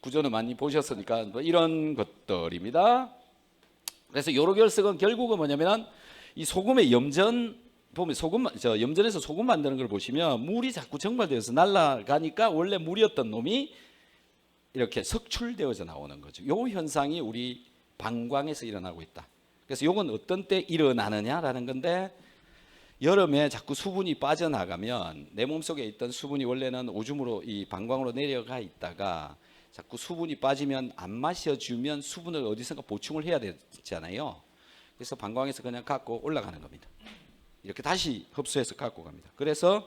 구조는 많이 보셨으니까 뭐 이런 것들입니다. 그래서 요로 결석은 결국은 뭐냐면 이 소금의 염전 보면 소금 저 염전에서 소금 만드는 걸 보시면 물이 자꾸 증발되어서 날아가니까 원래 물이었던 놈이 이렇게 석출되어져 나오는 거죠. 요 현상이 우리 방광에서 일어나고 있다. 그래서 요건 어떤 때 일어나느냐라는 건데 여름에 자꾸 수분이 빠져나가면 내 몸속에 있던 수분이 원래는 오줌으로 이 방광으로 내려가 있다가 자꾸 수분이 빠지면 안 마셔주면 수분을 어디선가 보충을 해야 되잖아요. 그래서 방광에서 그냥 갖고 올라가는 겁니다. 이렇게 다시 흡수해서 갖고 갑니다. 그래서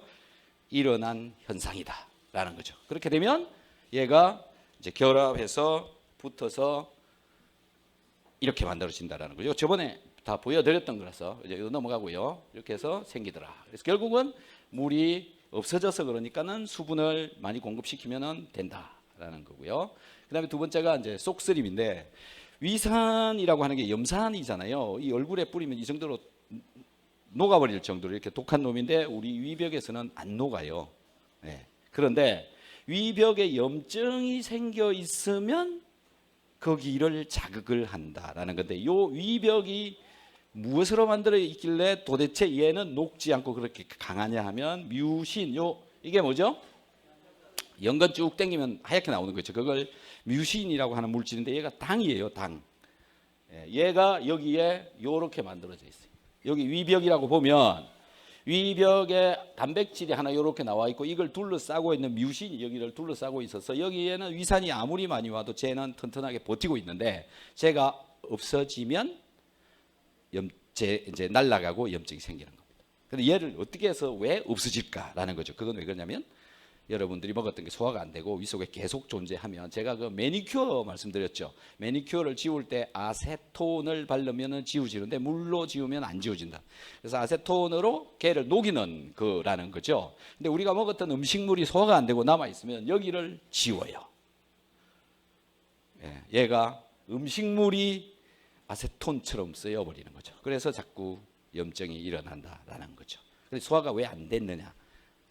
일어난 현상이다라는 거죠. 그렇게 되면 얘가 이제 결합해서 붙어서 이렇게 만들어진다라는 거죠. 저번에 다 보여드렸던 거라서 이제 넘어가고요. 이렇게 해서 생기더라. 그래서 결국은 물이 없어져서 그러니까는 수분을 많이 공급시키면은 된다 라는 거고요. 그 다음에 두 번째가 이제 쏙스림인데 위산이라고 하는 게 염산이잖아요. 이 얼굴에 뿌리면 이 정도로 녹아버릴 정도로 이렇게 독한 놈인데 우리 위벽에서는 안 녹아요. 예. 그런데 위벽에 염증이 생겨 있으면 거기를 자극을 한다라는 건데 요 위벽이 무엇으로 만들어 있길래 도대체 얘는 녹지 않고 그렇게 강하냐 하면 뮤신 요 이게 뭐죠? 연건 쭉 당기면 하얗게 나오는 거죠. 그걸 뮤신이라고 하는 물질인데 얘가 당이에요, 당. 예, 얘가 여기에 요렇게 만들어져 있어요. 여기 위벽이라고 보면 위벽에 단백질이 하나 이렇게 나와 있고 이걸 둘러싸고 있는 뮤신이 여기를 둘러싸고 있어서 여기에는 위산이 아무리 많이 와도 쟤는 튼튼하게 버티고 있는데 쟤가 없어지면 염 제 이제 날아가고 염증이 생기는 겁니다. 근데 얘를 어떻게 해서 왜 없어질까라는 거죠. 그건 왜 그러냐면 여러분들이 먹었던 게 소화가 안 되고 위 속에 계속 존재하면 제가 그 매니큐어 말씀드렸죠. 매니큐어를 지울 때 아세톤을 바르면은 지워지는데 물로 지우면 안 지워진다. 그래서 아세톤으로 걔를 녹이는 거라는 거죠. 근데 우리가 먹었던 음식물이 소화가 안 되고 남아 있으면 여기를 지워요. 예, 얘가 음식물이 아세톤처럼 쓰여버리는 거죠. 그래서 자꾸 염증이 일어난다라는 거죠. 소화가 왜 안 됐느냐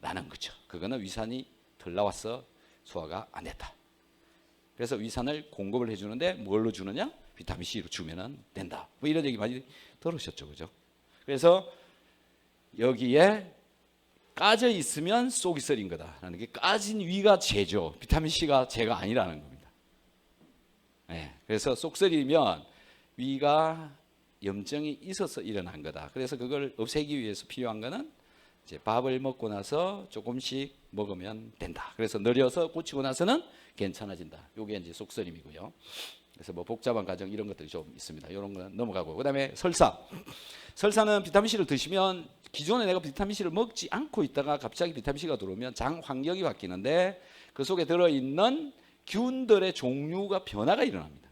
라는 거죠. 그거는 위산이 덜 나와서 소화가 안 됐다. 그래서 위산을 공급을 해주는데 뭘로 주느냐? 비타민 C로 주면은 된다. 뭐 이런 얘기 많이 들으셨죠, 그죠? 그래서 여기에 까져 있으면 속이 썰인 거다라는 게 까진 위가 죄죠. 비타민 C가 죄가 아니라는 겁니다. 네, 그래서 속설이면 위가 염증이 있어서 일어난 거다. 그래서 그걸 없애기 위해서 필요한 거는 이제 밥을 먹고 나서 조금씩 먹으면 된다. 그래서 느려서 고치고 나서는 괜찮아진다. 요게 이제 속설임이고요. 그래서 뭐 복잡한 과정 이런 것들이 좀 있습니다. 이런 건 넘어가고 그다음에 설사. 설사는 비타민 C를 드시면 기존에 내가 비타민 C를 먹지 않고 있다가 갑자기 비타민 C가 들어오면 장 환경이 바뀌는데 그 속에 들어 있는 균들의 종류가 변화가 일어납니다.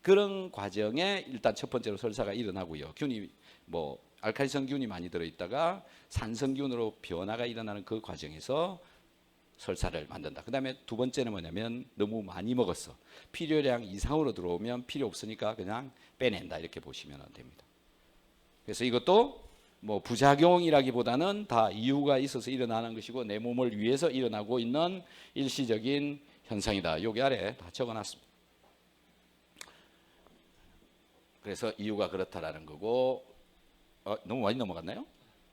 그런 과정에 일단 첫 번째로 설사가 일어나고요. 균이 뭐 알칼리성균이 많이 들어 있다가 산성균으로 변화가 일어나는 그 과정에서 설사를 만든다. 그 다음에 두 번째는 뭐냐면 너무 많이 먹었어. 필요량 이상으로 들어오면 필요 없으니까 그냥 빼낸다 이렇게 보시면 됩니다. 그래서 이것도 뭐 부작용이라기보다는 다 이유가 있어서 일어나는 것이고 내 몸을 위해서 일어나고 있는 일시적인 현상이다. 여기 아래 다 적어놨습니다. 그래서 이유가 그렇다라는 거고 어, 너무 많이 넘어갔나요?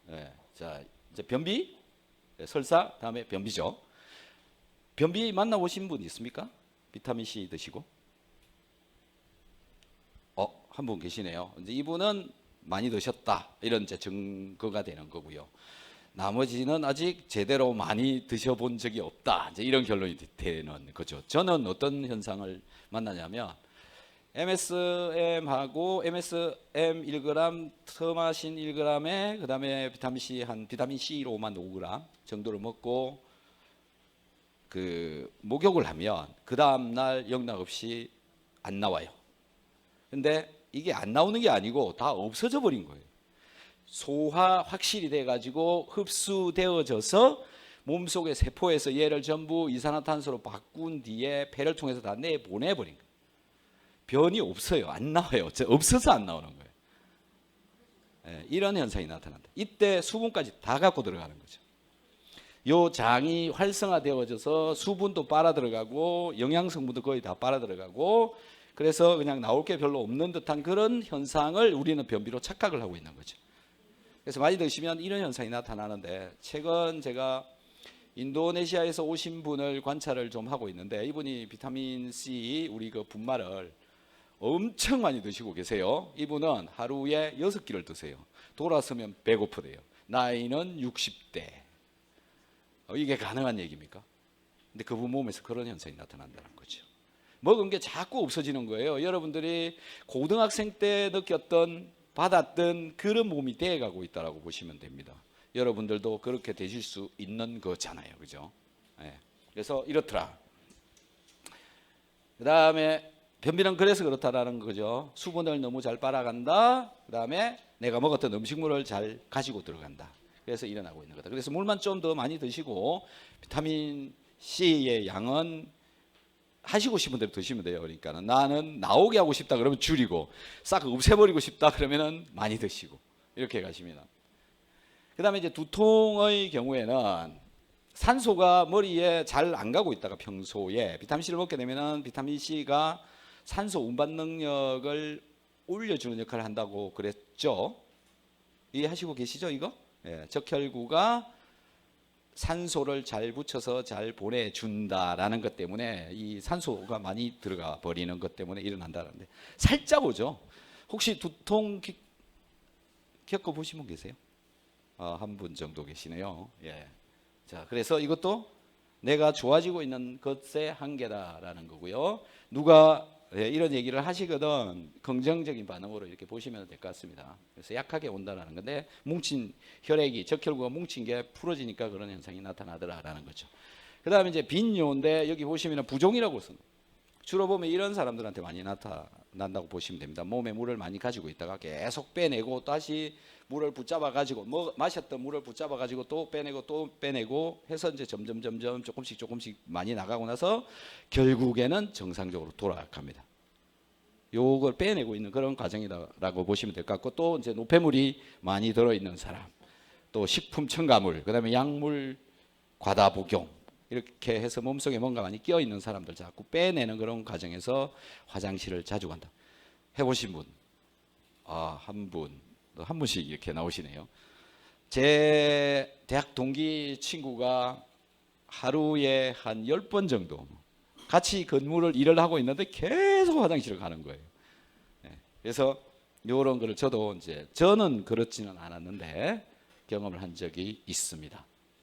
네. 자 이제 변비, 네, 설사 다음에 변비죠. 변비 만나보신 분 있습니까? 비타민 C 드시고 어, 한 분 계시네요. 이제 이분은 많이 드셨다. 이런 이제 증거가 되는 거고요. 나머지는 아직 제대로 많이 드셔본 적이 없다. 이제 이런 결론이 되는 거죠. 저는 어떤 현상을 만나냐면 MSM하고 MSM 1g, 터마신 1g에 그다음에 비타민 C 한 비타민 C로만 5g 정도를 먹고 그 목욕을 하면 그 다음 날 영락 없이 안 나와요. 근데 이게 안 나오는 게 아니고 다 없어져 버린 거예요. 소화 확실히 돼 가지고 흡수되어져서 몸속의 세포에서 얘를 전부 이산화탄소로 바꾼 뒤에 폐를 통해서 다 내보내 버린 거예요. 변이 없어요. 안 나와요. 없어서 안 나오는 거예요. 예, 이런 현상이 나타난다. 이때 수분까지 다 갖고 들어가는 거죠. 요 장이 활성화되어져서 수분도 빨아 들어가고 영양 성분도 거의 다 빨아 들어가고 그래서 그냥 나올 게 별로 없는 듯한 그런 현상을 우리는 변비로 착각을 하고 있는 거죠. 그래서 많이 드시면 이런 현상이 나타나는데 최근 제가 인도네시아에서 오신 분을 관찰을 좀 하고 있는데 이분이 비타민 C 우리 그 분말을 엄청 많이 드시고 계세요. 이분은 하루에 여섯 끼를 드세요. 돌아서면 배고프대요. 나이는 60대. 어, 이게 가능한 얘기입니까? 근데 그분 몸에서 그런 현상이 나타난다는 거죠. 먹은 게 자꾸 없어지는 거예요. 여러분들이 고등학생 때 느꼈던 받았던 그런 몸이 돼가고 있다라고 보시면 됩니다. 여러분들도 그렇게 되실 수 있는 거잖아요, 그죠? 예. 그래서 이렇더라. 그 다음에 변비는 그래서 그렇다라는 거죠. 수분을 너무 잘 빨아간다. 그 다음에 내가 먹었던 음식물을 잘 가지고 들어간다. 그래서 일어나고 있는 거다. 그래서 물만 좀 더 많이 드시고 비타민 C의 양은 하시고 싶은 대로 드시면 돼요. 그러니까 나는 나오게 하고 싶다 그러면 줄이고 싹 없애버리고 싶다 그러면은 많이 드시고 이렇게 가시면. 그다음에 이제 두통의 경우에는 산소가 머리에 잘 안 가고 있다가 평소에 비타민 C를 먹게 되면은 비타민 C가 산소 운반 능력을 올려주는 역할을 한다고 그랬죠. 이해하시고 계시죠 이거? 예, 적혈구가 산소를 잘 붙여서 잘 보내준다라는 것 때문에 이 산소가 많이 들어가 버리는 것 때문에 일어난다는데 살짝 오죠. 혹시 두통 기- 겪어 보신 분 계세요? 아, 한 분 정도 계시네요. 예. 자, 그래서 이것도 내가 좋아지고 있는 것의 한계다라는 거고요. 누가 예, 이런 얘기를 하시거든 긍정적인 반응으로 이렇게 보시면 될 것 같습니다. 그래서 약하게 온다라는 건데 뭉친 혈액이 적혈구가 뭉친 게 풀어지니까 그런 현상이 나타나더라라는 거죠. 그다음에 이제 빈뇨인데 여기 보시면 부종이라고 써. 주로 보면 이런 사람들한테 많이 나타난다고 보시면 됩니다. 몸에 물을 많이 가지고 있다가 계속 빼내고 다시 물을 붙잡아 가지고 뭐 마셨던 물을 붙잡아 가지고 또 빼내고 또 빼내고 해서 이제 점점 점점 조금씩 조금씩 많이 나가고 나서 결국에는 정상적으로 돌아갑니다. 요걸 빼내고 있는 그런 과정이다라고 보시면 될 것 같고 또 이제 노폐물이 많이 들어 있는 사람, 또 식품 첨가물, 그다음에 약물 과다 복용 이렇게 해서 몸속에 뭔가 많이 끼어 있는 사람들 자꾸 빼내는 그런 과정에서 화장실을 자주 간다. 해보신 분, 아, 한 분, 또한 분씩 이렇게 나오시네요. 제 대학 동기 친구가 하루에 한 10번 정도 같이 근무를 일을 하고 있는데 계속 화장실을 가는 거예요. 예, 그래서 이런 거를 저도 이제 저는 그렇지는 않았는데 경험을 한 적이 있습니다.